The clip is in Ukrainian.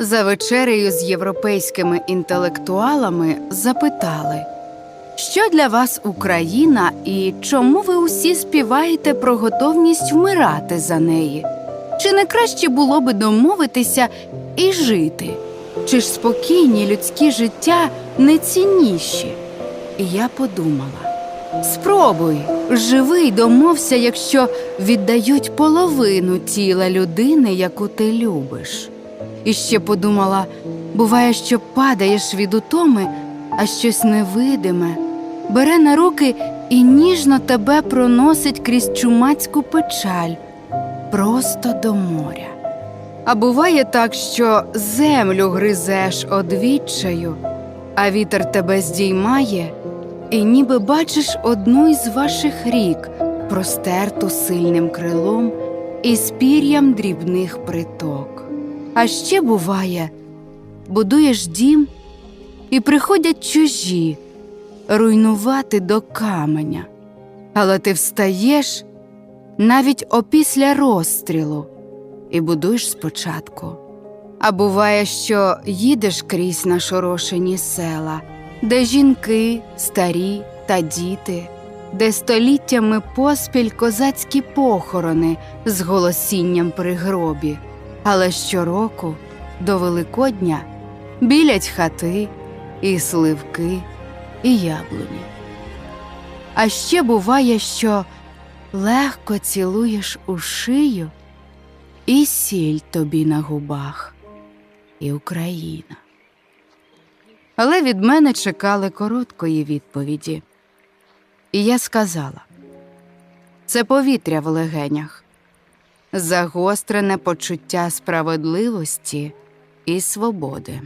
За вечерею з європейськими інтелектуалами запитали, що для вас Україна і чому ви усі співаєте про готовність вмирати за неї? Чи не краще було би домовитися і жити? Чи ж спокійні людські життя не цінніші? І я подумала: спробуй, живи й домовся, якщо віддають половину тіла людини, яку ти любиш. І ще подумала: буває, що падаєш від утоми, а щось невидиме бере на руки і ніжно тебе проносить крізь чумацьку печаль просто до моря. А буває так, що землю гризеш одвіччаю, а вітер тебе здіймає, і ніби бачиш одну із ваших рік, простерту сильним крилом і з пір'ям дрібних приток. А ще буває, будуєш дім, і приходять чужі руйнувати до каменя. Але ти встаєш навіть опісля розстрілу і будуєш спочатку. А буває, що їдеш крізь нашорошені села, де жінки, старі та діти, де століттями поспіль козацькі похорони з голосінням при гробі, але щороку до Великодня білять хати і сливки, і яблуні. А ще буває, що легко цілуєш у шию і сіль тобі на губах, і Україна. Але від мене чекали короткої відповіді. І я сказала: це повітря в легенях, загострене почуття справедливості і свободи.